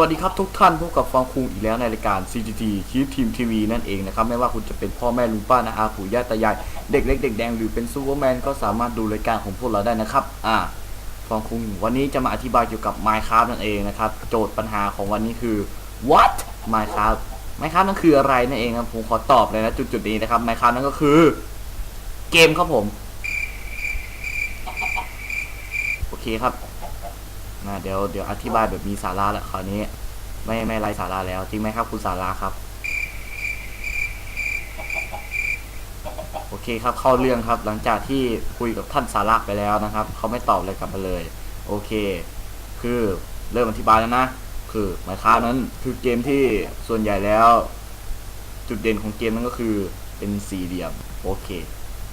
วัสดีครับทุกท่านพบกับฟองคุงอีกแล้วในรายการ CGT คีฟทีมทีวีนั่นเองนะครับ ไม่ว่าคุณจะเป็นพ่อแม่ลุงป้านาอาปู่ย่าตายาย เด็กเล็กเด็กแดงหรือเป็นซูเปอร์แมนก็สามารถดูรายการของพวกเราได้นะครับ อ่า ฟองคุงวันนี้จะมาอธิบายเกี่ยวกับ Minecraft นั่นเองนะครับ โจทย์ปัญหาของวันนี้คือ what Minecraft Minecraft นั่นคืออะไรนั่นเองครับผมขอตอบเลยนะจุดๆนี้นะครับ Minecraft นั่นก็คือ เกมครับผม โอเคครับ นะเดี๋ยวเดี๋ยวอธิบายแบบมีสาระแล้วคราวนี้ ไม่ไม่ไรสาระแล้ว จริงไหมครับคุณสาระครับ โอเคครับเข้าเรื่องครับ หลังจากที่คุยกับท่านสาระไปแล้วนะครับเขาไม่ตอบอะไรกลับมาเลย โอเค คือเริ่มอธิบายแล้วนะคือหมายควานั้นคือเกมที่ส่วนใหญ่แล้ว จุดเด่นของเกมนั้นก็คือเป็นสี่เหลี่ยมโอเค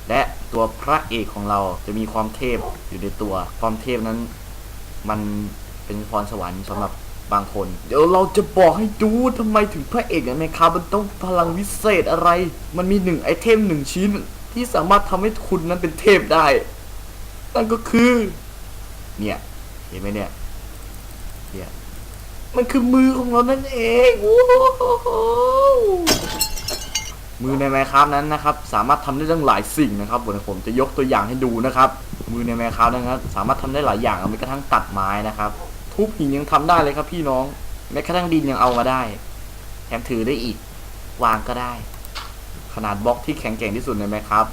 และตัวพระเอกของเราจะมีความเทพอยู่ในตัว ความเทพนั้น มันเป็นพรสวรรค์สำหรับบางคน เดี๋ยวเราจะบอกให้ดูทำไมถึงพระเอกอย่างในคามันต้องพลังวิเศษอะไร มันมีหนึ่งไอเทมหนึ่งชิ้น ที่สามารถทำให้คุณนั้นเป็นเทพได้ นั่นก็คือ เนี่ย เห็นไหมเนี่ย เนี่ย มันคือมือของเรานั่นเองโอ้โหมือในแมครับนั้นนะครับ สามารถทำได้ตั้งหลายสิ่งนะครับเดี๋ยวผมจะยกตัวอย่างให้ดูนะครับ มือในแมครับนะครับ สามารถทำได้หลายอย่างแม้กระทั่งตัดไม้นะครับ ทุบหินยังทำได้เลยครับพี่น้อง แม้กระทั่งดินยังเอามาได้ แถมถือได้อีก วางก็ได้ ขนาดบล็อกที่แข็งแกร่งที่สุดในแมครับ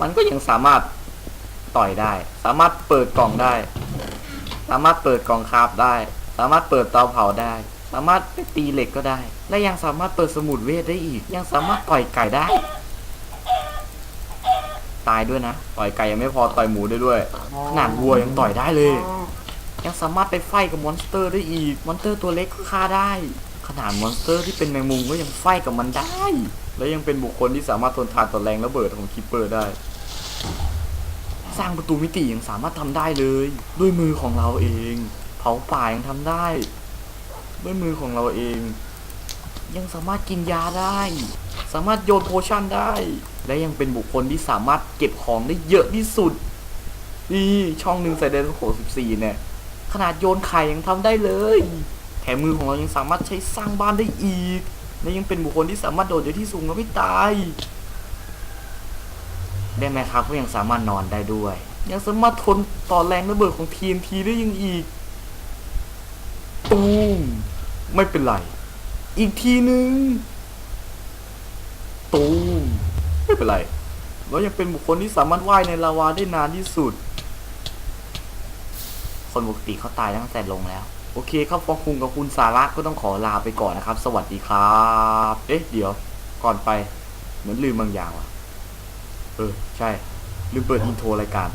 มันก็ยังสามารถต่อยได้ สามารถเปิดกล่องได้ สามารถเปิดกล่องคราบได้ สามารถเปิดเตาเผาได้ สามารถไปตีเหล็กก็ได้ และยังสามารถเปิดสมุดเวทได้อีก ยังสามารถต่อยไก่ได้ ตายด้วยนะ ต่อยไก่ยังไม่พอต่อยหมูได้ด้วย ขนาดวัวยังต่อยได้เลย ยังสามารถไปไฟกับมอนสเตอร์ได้อีก มอนสเตอร์ตัวเล็กก็ฆ่าได้ ขนาดมอนสเตอร์ที่เป็นแมงมุมก็ยังไฟกับมันได้ และยังเป็นบุคคลที่สามารถทนทานต่อแรงระเบิดของคิปเปอร์ได้ สร้างประตูมิติยังสามารถทำได้เลย ด้วยมือของเราเอง เผาป่ายังทำได้ ด้วยมือของเราเอง ยังสามารถกินยาได้ สามารถโยนโพชั่นได้ และยังเป็นบุคคลที่สามารถเก็บของได้เยอะที่สุด นี่ช่องหนึ่งใส่เดนโขสิบสี่เนี่ย ขนาดโยนไข่ยังทำได้เลย แถมมือของเรายังสามารถใช้สร้างบ้านได้อีก และยังเป็นบุคคลที่สามารถโดดจากที่สูงแล้วไม่ตาย ได้ไหมครับก็ยังสามารถนอนได้ด้วย ยังสามารถทนต่อแรงระเบิดของ TNT ได้ยังอีกตูมไม่เป็นไร อีกทีนึง ตูมไม่เป็นไร เรายังเป็นบุคคลที่สามารถว่ายในลาวาได้นานที่สุด คนปกติเขาตายตั้งแต่ลงแล้ว โอเคครับฟองคุงกับคุณสาระก็ต้องขอลาไปก่อนนะครับ สวัสดีครับ เอ๊ะ เดี๋ยว ก่อนไปเหมือนลืมบางอย่างว่ะ เออ ใช่ ลืมเปิดอินโทรรายการ